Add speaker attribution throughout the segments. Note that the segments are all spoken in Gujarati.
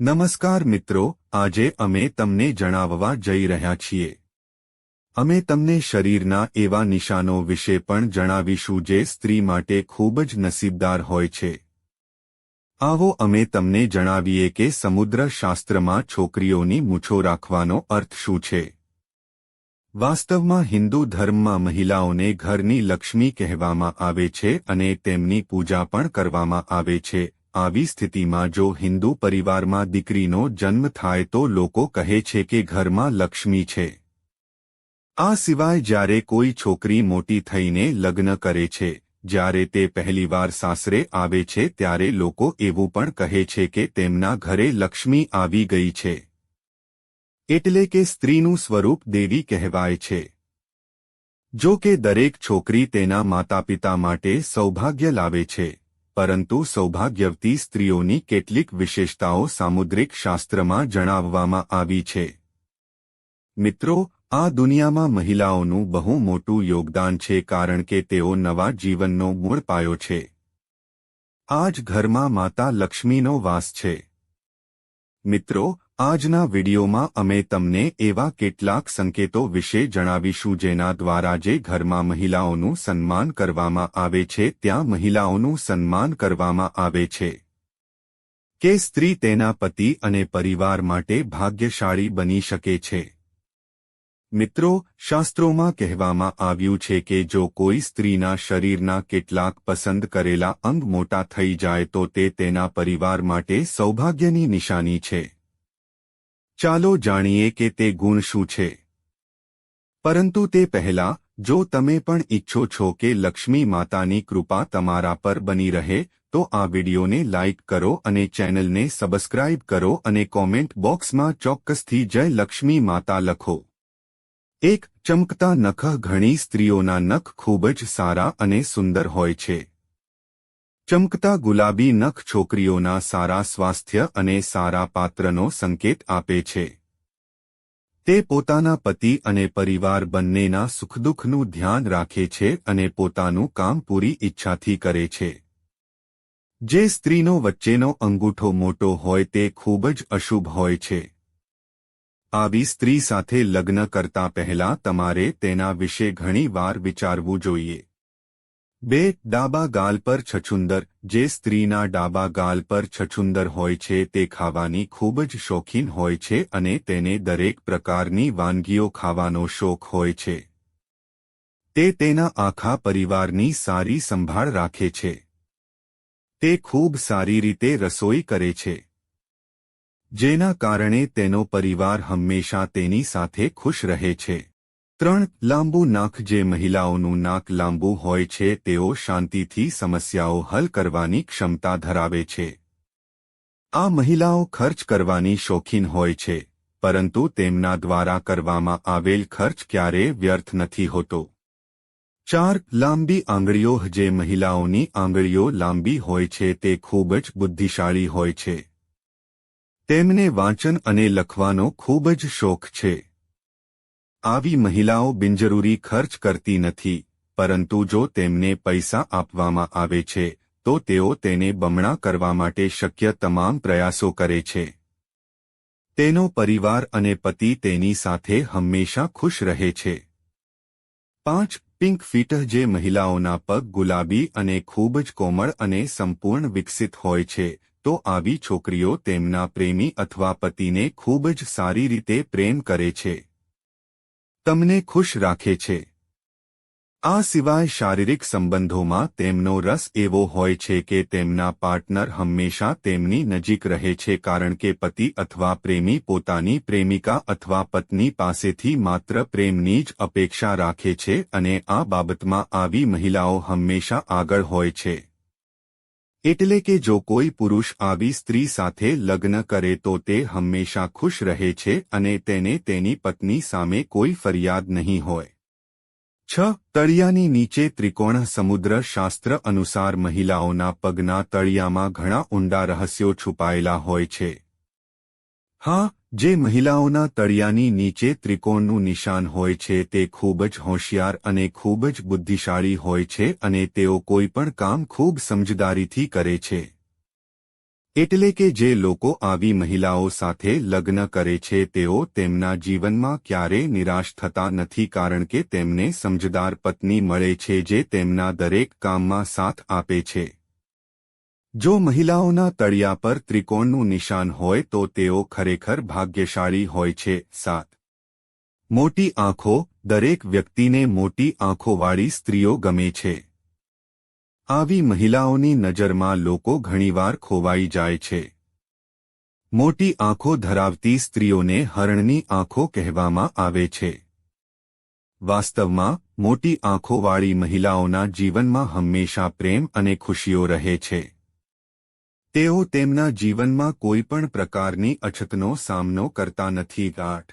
Speaker 1: નમસ્કાર મિત્રો, આજે અમે તમને જણાવવા જઈ રહ્યા છીએ. અમે તમને શરીરના એવા નિશાનો વિશે પણ જણાવીશું જે સ્ત્રી માટે ખૂબ જ નસીબદાર હોય છે. આવો અમે તમને જણાવીએ કે સમુદ્ર શાસ્ત્રમાં છોકરીઓની મૂછો રાખવાનો અર્થ શું છે. વાસ્તવમાં હિન્દુ ધર્મમાં મહિલાઓને ઘરની લક્ષ્મી કહેવામાં આવે છે અને તેમની પૂજા પણ કરવામાં આવે છે. આવી સ્થિતિમાં જો હિન્દુ પરિવારમાં દીકરીનો જન્મ થાય તો લોકો કહે છે કે ઘરમાં લક્ષ્મી છે. આ સિવાય જ્યારે કોઈ છોકરી મોટી થઈને લગ્ન કરે છે, જ્યારે તે પહેલીવાર સાસરે આવે છે ત્યારે લોકો એવું પણ કહે છે કે તેમના ઘરે લક્ષ્મી આવી ગઈ છે. એટલે કે સ્ત્રીનું સ્વરૂપ દેવી કહેવાય છે. જો કે દરેક છોકરી તેના માતાપિતા માટે સૌભાગ્ય લાવે છે. પરંતુ સૌભાગ્યવતી સ્ત્રીઓની કેટલીક વિશેષતાઓ સામુદ્રિક શાસ્ત્રમાં જણાવવામાં આવી છે. મિત્રો, આ દુનિયામાં મહિલાઓનું બહુ મોટું યોગદાન છે કારણ કે તેઓ નવા જીવનનો મૂળ પાયો છે. આ જ ઘરમાં માતા લક્ષ્મીનો વાસ છે. મિત્રો આજના વિડીયોમાં અમે તમને એવા કેટલાક સંકેતો વિશે જણાવીશું જેના દ્વારા જે ઘરમાં મહિલાઓનું સન્માન કરવામાં આવે છે, ત્યાં મહિલાઓનું સન્માન કરવામાં આવે છે. કે સ્ત્રી તેના પતિ અને પરિવાર માટે ભાગ્યશાળી બની શકે છે. મિત્રો, શાસ્ત્રોમાં કહેવામાં આવ્યું છે કે જો કોઈ સ્ત્રીના શરીરના કેટલાક પસંદ કરેલા અંગ મોટા થઈ જાય તો તે તેના પરિવાર માટે સૌભાગ્યની નિશાની છે. ચાલો જાણીએ કે તે ગુણ શું છે. પરંતુ તે પહેલા, જો તમે પણ ઈચ્છો છો કે લક્ષ્મી માતાની કૃપા તમારા પર બની રહે, તો આ વિડિયોને લાઇક કરો અને ચેનલને સબસ્ક્રાઇબ કરો અને કોમેન્ટ બોક્સમાં ચોક્કસથી જય લક્ષ્મી માતા લખો. એક ચમકતા નખ ઘણી સ્ત્રીઓના નખ ખૂબ જ સારા અને સુંદર હોય છે. ચમકતા ગુલાબી નખ છોકરીઓના સારા સ્વાસ્થ્ય અને સારા પાત્રનો સંકેત આપે છે. તે પોતાના પતિ અને પરિવાર બંનેના સુખદુઃખનું ધ્યાન રાખે છે અને પોતાનું કામ પૂરી ઈચ્છાથી કરે છે. જે સ્ત્રીનો વચ્ચેનો અંગૂઠો મોટો હોય તે ખૂબ જ અશુભ હોય છે. આવી સ્ત્રી સાથે લગ્ન કરતા પહેલા તમારે તેના વિશે ઘણી વાર વિચારવું જોઈએ. બે ડાબા ગાલ પર છછુંદર, જે સ્ત્રીના ડાબા ગાલ પર છછુંદર હોય છે તે ખાવાની ખૂબ જ શોખીન હોય છે અને તેને દરેક પ્રકારની વાનગીઓ ખાવાનો શોખ હોય છે. તે તેના આખા પરિવારની સારી સંભાળ રાખે છે. તે ખૂબ સારી રીતે રસોઈ કરે છે. જેના કારણે તેનો પરિવાર હંમેશા તેની સાથે ખુશ રહે છે. ત્રણ લાંબુ નાક જે મહિલાઓનું નાક લાંબુ હોય છે, તેઓ શાંતિથી સમસ્યાઓ હલ કરવાની ક્ષમતા ધરાવે છે. આ મહિલાઓ ખર્ચ કરવાની શોખીન હોય છે, પરંતુ તેમના દ્વારા કરવામાં આવેલ ખર્ચ ક્યારેય વ્યર્થ નથી હોતો. ચાર લાંબી આંગળીઓ જે મહિલાઓની આંગળીઓ લાંબી હોય છે, તે ખૂબ જ બુદ્ધિશાળી હોય છે. તેમને વાંચન અને લખવાનો ખૂબ જ શોખ છે. આવી મહિલાઓ બિનજરૂરી ખર્ચ કરતી નથી, પરંતુ જો તેમને પૈસા આપવામાં આવે છે, તો તેઓ તેને બમણા કરવા માટે શક્ય તમામ પ્રયાસો કરે છે. તેનો પરિવાર અને પતિ તેની સાથે હંમેશા ખુશ રહે છે. પાંચ, પિંક ફીટ જે મહિલાઓના પગ ગુલાબી અને ખૂબ જ કોમળ અને સંપૂર્ણ વિકસિત હોય છે, તો આવી છોકરીઓ તેમના પ્રેમી અથવા પતિને ખૂબ જ સારી રીતે પ્રેમ કરે છે. તમને ખુશ રાખે છે. આ સિવાય શારીરિક સંબંધોમાં તેમનો રસ એવો હોય છે કે તેમના પાર્ટનર હંમેશા તેમની નજીક રહે છે કારણ કે પતિ અથવા પ્રેમી પોતાની પ્રેમિકા અથવા પત્ની પાસેથી માત્ર પ્રેમની જ અપેક્ષા રાખે છે અને આ બાબતમાં આવી મહિલાઓ હંમેશા આગળ હોય છે. એટલે કે જો કોઈ પુરુષ આવી સ્ત્રી સાથે લગ્ન કરે તો તે હંમેશા ખુશ રહે છે અને તેને તેની પત્ની સામે કોઈ ફરિયાદ નહીં હોય. છ, તળિયાની નીચે ત્રિકોણ સમુદ્ર શાસ્ત્ર અનુસાર મહિલાઓના પગના તળિયામાં ઘણા ઊંડા રહસ્યો છુપાયેલા હોય છે. હા જે મહિલાઓના તળિયાની નીચે ત્રિકોણનું નિશાન હોય છે તે ખૂબ જ હોશિયાર અને ખૂબ જ બુદ્ધિશાળી હોય છે અને તેઓ કોઈ પણ કામ ખૂબ સમજદારીથી કરે છે. એટલે કે જે લોકો આવી મહિલાઓ સાથે લગ્ન કરે છે તેઓ તેમના જીવનમાં ક્યારેય નિરાશ થતા નથી કારણ કે તેમને સમજદાર પત્ની મળે છે જે તેમના દરેક કામમાં સાથ આપે છે. જો મહિલાઓના તળિયા પર ત્રિકોણનું નિશાન હોય તો તેઓ ખરેખર ભાગ્યશાળી હોય છે, સાત. મોટી આંખો, દરેક વ્યક્તિને મોટી આંખોવાળી સ્ત્રીઓ ગમે છે. આવી મહિલાઓની નજરમાં લોકો ઘણીવાર ખોવાઈ જાય છે. મોટી આંખો ધરાવતી સ્ત્રીઓને હરણની આંખો કહેવામાં આવે છે. વાસ્તવમાં, મોટી આંખોવાળી મહિલાઓના જીવનમાં હંમેશા પ્રેમ અને ખુશીઓ રહે છે. તેઓ તેમના જીવનમાં કોઈપણ પ્રકારની અછતનો સામનો કરતા નથી. ગાંઠ.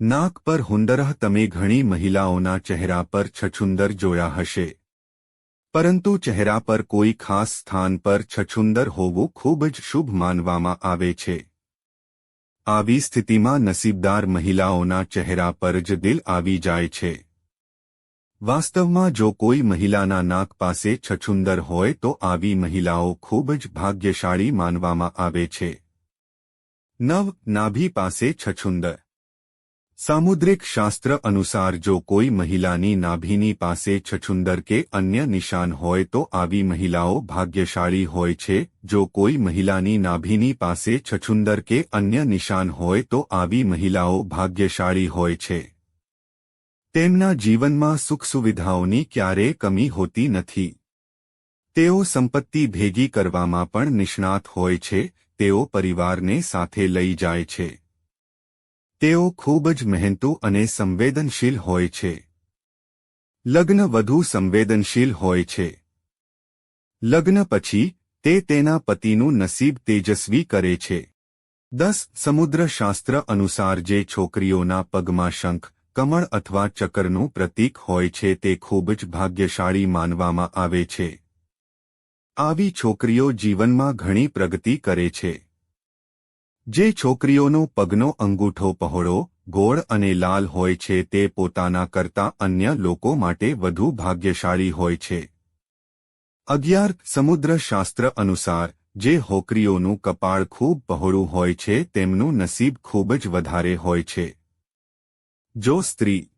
Speaker 1: નાક પર હુંદરહ તમે ઘણી મહિલાઓના ચહેરા પર છછુંદર જોયા હશે. પરંતુ ચહેરા પર કોઈ ખાસ સ્થાન પર છછુંદર હોવું ખૂબ જ શુભ માનવામાં આવે છે. આવી સ્થિતિમાં નસીબદાર મહિલાઓના ચહેરા પર જ દિલ આવી જાય છે. વાસ્તવમાં જો કોઈ મહિલાના નાક પાસે છછુંદર હોય તો આવી મહિલાઓ ખૂબ જ ભાગ્યશાળી માનવામાં આવે છે. નવ, નાભી પાસે છછુંદર. સામુદ્રિક શાસ્ત્ર અનુસાર જો કોઈ મહિલાની નાભીની પાસે છછુંદર કે અન્ય નિશાન હોય તો આવી મહિલાઓ ભાગ્યશાળી હોય છે. જો કોઈ મહિલાની નાભીની પાસે છછુંદર કે અન્ય નિશાન હોય તો આવી મહિલાઓ ભાગ્યશાળી હોય છે. તેમના જીવનમાં સુખ સુવિધાઓની ક્યારેય કમી હોતી નથી. તેઓ સંપત્તિ ભેગી કરવામાં પણ નિષ્ણાત હોય છે, તેઓ પરિવારને સાથે લઈ જાય છે. તેઓ ખૂબ જ મહેનતુ અને સંવેદનશીલ હોય છે. લગ્ન વધુ સંવેદનશીલ હોય છે. લગ્ન પછી, તે તેના પતિનું નસીબ તેજસ્વી કરે છે. દસ, સમુદ્રશાસ્ત્ર અનુસાર જે છોકરીઓના પગમાં શંખ કમળ અથવા ચક્રનું પ્રતીક હોય છે તે ખૂબ જ ભાગ્યશાળી માનવામાં આવે છે. આવી છોકરીઓ જીવનમાં ઘણી પ્રગતિ કરે છે. જે છોકરીઓનો પગનો અંગૂઠો પહોળો, ગોળ અને લાલ હોય છે તે પોતાના કરતા અન્ય લોકો માટે વધુ ભાગ્યશાળી હોય છે. અગિયાર સમુદ્રશાસ્ત્ર અનુસાર, જે હોકરીઓનું કપાળ ખૂબ પહોળું હોય છે તેમનું નસીબ ખૂબ જ વધારે હોય છે. જો સ્ત્રી,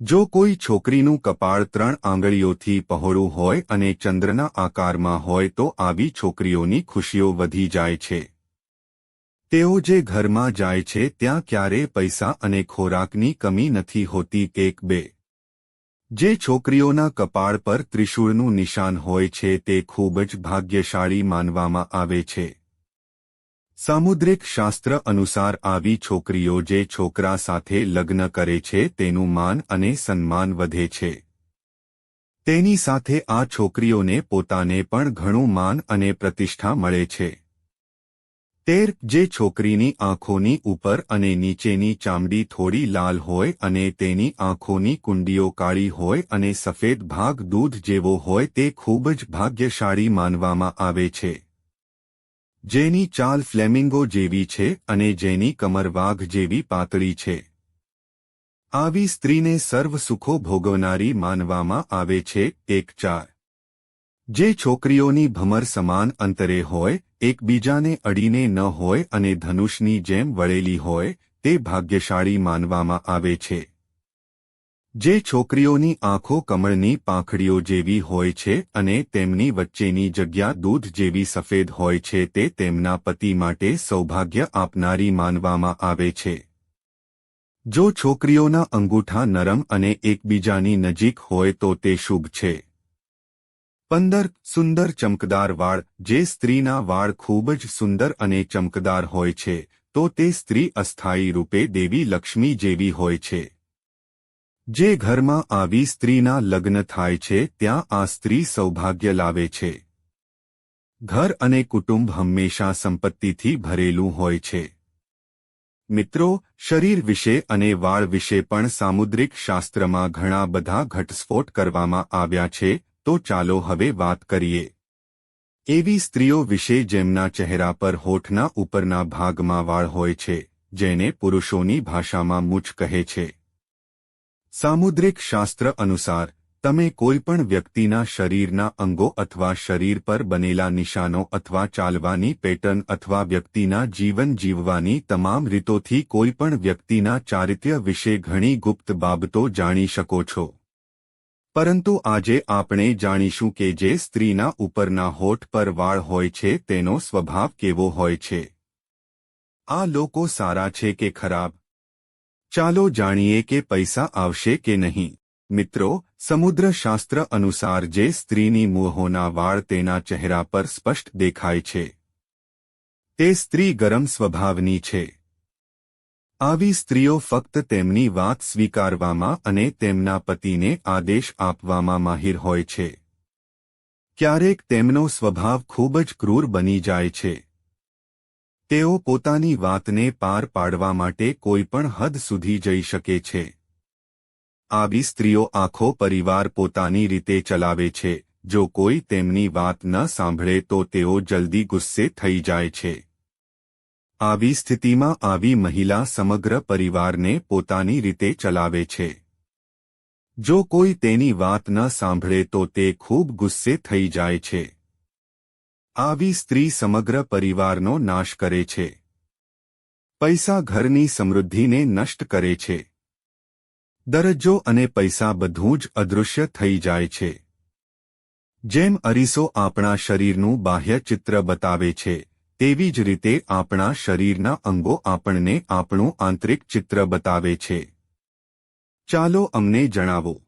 Speaker 1: જો કોઈ છોકરીનું કપાળ ત્રણ આંગળીઓથી પહોળું હોય અને ચંદ્રના આકારમાં હોય તો આવી છોકરીઓની ખુશીઓ વધી જાય છે. તેઓ જે ઘરમાં જાય છે ત્યાં ક્યારે પૈસા અને ખોરાકની કમી નથી હોતી એક બે. જે છોકરીઓના કપાળ પર ત્રિશૂળનું નિશાન હોય છે તે ખૂબ જ ભાગ્યશાળી માનવામાં આવે છે. સામુદ્રિક શાસ્ત્ર અનુસાર આવી છોકરીઓ જે છોકરા સાથે લગ્ન કરે છે તેનું માન અને સન્માન વધે છે. તેની સાથે આ છોકરીઓને પોતાને પણ ઘણું માન અને પ્રતિષ્ઠા મળે છે. તેર, જે છોકરીની આંખોની ઉપર અને નીચેની ચામડી થોડી લાલ હોય અને તેની આંખોની કુંડીઓ કાળી હોય અને સફેદ ભાગ દૂધ જેવો હોય તે ખૂબ જ ભાગ્યશાળી માનવામાં આવે છે. જેની ચાલ ફ્લેમિંગો જેવી છે અને જેની કમર વાઘ જેવી પાતળી છે. આવી સ્ત્રીને સર્વ સુખો ભોગવનારી માનવામાં આવે છે, એક ચાર. જે છોકરીઓની ભમર સમાન અંતરે હોય, એકબીજાને અડીને ન હોય અને ધનુષની જેમ વળેલી હોય, તે ભાગ્યશાળી માનવામાં આવે છે. જે છોકરીઓની આંખો કમળની પાંખડીઓ જેવી હોય છે અને તેમની વચ્ચેની જગ્યા દૂધ જેવી સફેદ હોય છે તે તેમના પતિ માટે સૌભાગ્ય આપનારી માનવામાં આવે છે. જો છોકરીઓના અંગૂઠા નરમ અને એકબીજાની નજીક હોય તો તે શુભ છે. પંદર સુંદર ચમકદાર વાળ. જે સ્ત્રીના વાળ ખૂબ જ સુંદર અને ચમકદાર હોય છે, તો તે સ્ત્રી અસ્થાયી રૂપે દેવી લક્ષ્મી જેવી હોય છે. જે ઘરમાં આવી સ્ત્રીના લગ્ન થાય છે, ત્યાં આ સ્ત્રી સૌભાગ્ય લાવે છે. ઘર અને કુટુંબ હંમેશા સંપત્તિથી ભરેલું હોય છે. મિત્રો, શરીર વિશે અને વાળ વિશે પણ સામુદ્રિક શાસ્ત્રમાં ઘણા બધા ઘટસ્ફોટ કરવામાં આવ્યા છે, તો ચાલો હવે વાત કરીએ. એવી સ્ત્રીઓ વિશે જેમના ચહેરા પર હોઠના ઉપરના ભાગમાં વાળ હોય છે, જેને પુરુષોની ભાષામાં મૂછ કહે છે. સામુદ્રિક શાસ્ત્ર અનુસાર, તમે કોઈ પણ વ્યક્તિના શરીરના અંગો અથવા શરીર પર બનેલા નિશાનો અથવા ચાલવાની પેટર્ન અથવા વ્યક્તિના જીવન જીવવાની તમામ રીતોથી કોઈપણ વ્યક્તિના ચારિત્ર્ય વિશે ઘણી ગુપ્ત બાબતો જાણી શકો છો. પરંતુ આજે આપણે જાણીશું કે જે સ્ત્રીના ઉપરના હોઠ પર વાળ હોય છે, તેનો સ્વભાવ કેવો હોય છે. આ લોકો સારા છે કે ખરાબ? ચાલો જાણીએ કે પૈસા આવશે કે નહીં. મિત્રો, સમુદ્રશાસ્ત્ર અનુસાર જે સ્ત્રીની મોહોના વાળ તેના ચહેરા પર સ્પષ્ટ દેખાય છે. તે સ્ત્રી ગરમ સ્વભાવની છે. આવી સ્ત્રીઓ ફક્ત તેમની વાત સ્વીકારવામાં અને તેમના પતિને આદેશ આપવામાં માહિર હોય છે. ક્યારેક તેમનો સ્વભાવ ખૂબ જ ક્રૂર બની જાય છે. તેઓ પોતાની વાતને પાર પાડવા માટે કોઈપણ હદ સુધી જઈ શકે છે. આવી સ્ત્રીઓ આખો પરિવાર પોતાની રીતે ચલાવે છે. જો કોઈ તેમની વાત ન સાંભળે તો તેઓ જલ્દી ગુસ્સે થઈ જાય છે. આવી સ્થિતિમાં આવી મહિલા સમગ્ર પરિવારને પોતાની રીતે ચલાવે છે. જો કોઈ તેની વાત ન સાંભળે તો તે ખૂબ ગુસ્સે થઈ જાય છે. આવી સ્ત્રી સમગ્ર પરિવારનો નાશ કરે છે. પૈસા ઘરની સમૃદ્ધિને નષ્ટ કરે છે. દરજ્જો અને પૈસા બધું જ અદૃશ્ય થઈ જાય છે. જેમ અરીસો આપણા શરીરનું બાહ્ય ચિત્ર બતાવે છે, તેવી જ રીતે આપણા શરીરના અંગો આપણને આપણું આંતરિક ચિત્ર બતાવે છે. ચાલો અમને જણાવો.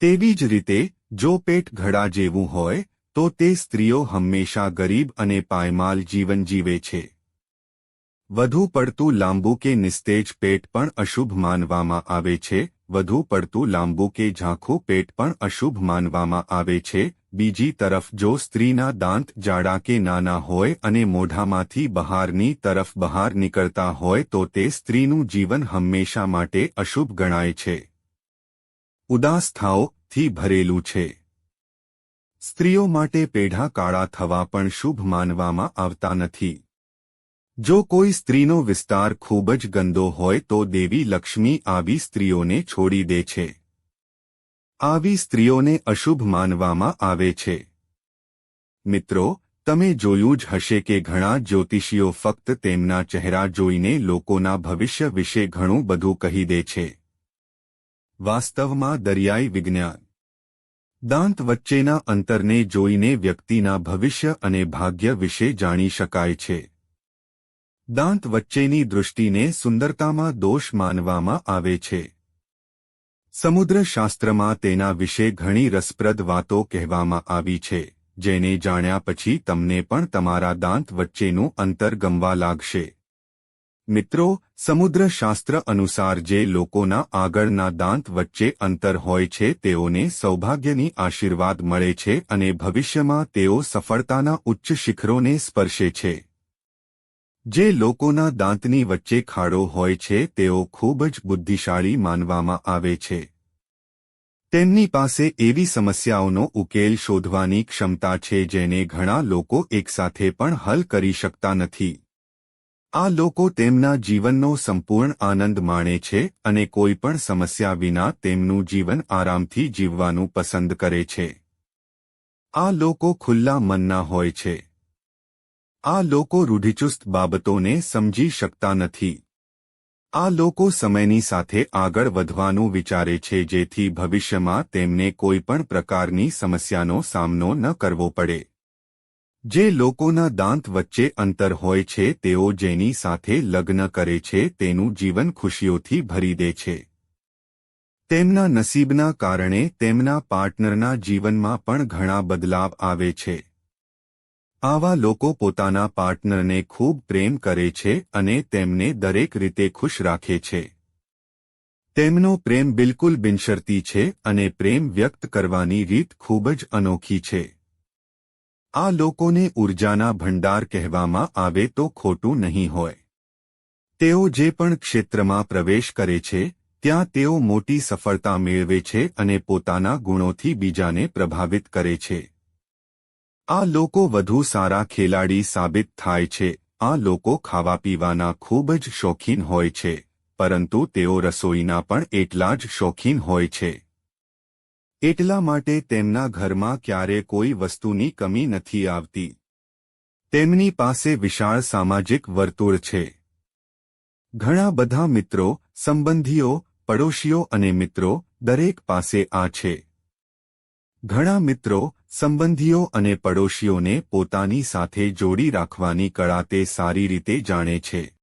Speaker 1: તેવી જ રીતે, જો પેટ ઘડા જેવું હોય તો તે સ્ત્રીઓ હંમેશા ગરીબ અને પાયમાલ જીવન જીવે છે. વધુ પડતું લાંબુ કે નિસ્તેજ પેટ પણ અશુભ માનવામાં આવે છે. વધુ પડતું લાંબુ કે ઝાંખું પેટ પણ અશુભ માનવામાં આવે છે. બીજી તરફ જો સ્ત્રીના દાંત જાડા કે નાના હોય અને મોઢામાંથી બહારની તરફ બહાર નીકળતા હોય તો તે સ્ત્રીનું જીવન હંમેશા માટે અશુભ ગણાય છે. ઉદાસ થાઓથી ભરેલું છે. સ્ત્રીઓ માટે પેઢા કાળા થવા પણ શુભ માનવામાં આવતા નથી. જો કોઈ સ્ત્રીનો વિસ્તાર ખૂબ જ ગંદો હોય તો દેવી લક્ષ્મી આવી સ્ત્રીઓને છોડી દે છે. આવી સ્ત્રીઓને અશુભ માનવામાં આવે છે. મિત્રો, તમે જોયું જ હશે કે ઘણા જ્યોતિષીઓ ફક્ત તેમના ચહેરા જોઈને લોકોના ભવિષ્ય વિશે ઘણું બધું કહી દે છે. વાસ્તવમાં દરિયાઈ વિજ્ઞાન દાંત વચ્ચેના અંતરને જોઈને વ્યક્તિના ભવિષ્ય અને ભાગ્ય વિશે જાણી શકાય છે. દાંત વચ્ચેની દૃષ્ટિને સુંદરતામાં દોષ માનવામાં આવે છે. સમુદ્રશાસ્ત્રમાં તેના વિશે ઘણી રસપ્રદ વાતો કહેવામાં આવી છે, જેને જાણ્યા પછી તમને પણ તમારા દાંત વચ્ચેનું અંતર ગમવા લાગશે. મિત્રો, સમુદ્રશાસ્ત્ર અનુસાર જે લોકોના આગળના દાંત વચ્ચે અંતર હોય છે તેઓને સૌભાગ્યની આશીર્વાદ મળે છે અને ભવિષ્યમાં તેઓ સફળતાના ઉચ્ચ શિખરોને સ્પર્શે છે. જે લોકોના દાંતની વચ્ચે ખાડો હોય છે તેઓ ખૂબ જ બુદ્ધિશાળી માનવામાં આવે છે. તેમની પાસે એવી સમસ્યાઓનો ઉકેલ શોધવાની ક્ષમતા છે જેને ઘણા લોકો એકસાથે પણ હલ કરી શકતા નથી. આ લોકો તેમના જીવનનો સંપૂર્ણ આનંદ માણે છે અને કોઈપણ સમસ્યા વિના તેમનું જીવન આરામથી જીવવાનું પસંદ કરે છે. આ લોકો ખુલ્લા મનના હોય છે. આ લોકો રૂઢિચુસ્ત બાબતોને સમજી શકતા નથી. આ લોકો સમયની સાથે આગળ વધવાનું વિચારે છે જેથી ભવિષ્યમાં તેમને કોઈપણ પ્રકારની સમસ્યાનો સામનો ન કરવો પડે. જે લોકોના દાંત વચ્ચે અંતર હોય છે, તેઓ જેની સાથે લગ્ન કરે છે, તેનું જીવન ખુશીઓથી ભરી દે છે. તેમના નસીબના કારણે તેમના પાર્ટનરના જીવનમાં પણ ઘણા બદલાવ આવે છે. આવા લોકો પોતાના પાર્ટનરને ખૂબ પ્રેમ કરે છે અને તેમને દરેક રીતે ખુશ રાખે છે. તેમનો પ્રેમ બિલકુલ બિનશરતી છે અને પ્રેમ વ્યક્ત કરવાની રીત ખૂબ જ અનોખી છે. આ લોકોને ઊર્જાના ભંડાર કહેવામાં આવે તો ખોટું નહીં હોય. તેઓ જે પણ ક્ષેત્રમાં પ્રવેશ કરે છે, ત્યાં તેઓ મોટી સફળતા મેળવે છે અને પોતાના ગુણોથી બીજાને પ્રભાવિત કરે છે. આ લોકો વધુ સારા ખેલાડી સાબિત થાય છે. આ લોકો ખાવા પીવાના ખૂબ જ શોખીન હોય છે, પરંતુ તેઓ રસોઈના પણ એટલા જ શોખીન હોય છે. એટલા માટે તેમના ઘરમાં ક્યારે કોઈ વસ્તુની કમી નથી આવતી. તેમની પાસે વિશાળ સામાજિક વર્તુળ છે. ઘણા બધા મિત્રો, સંબંધીઓ, પડોશીઓ અને મિત્રો દરેક પાસે આ છે. ઘણા મિત્રો, સંબંધીઓ અને પડોશીઓને પોતાની સાથે જોડી રાખવાની કળા તે સારી રીતે જાણે છે.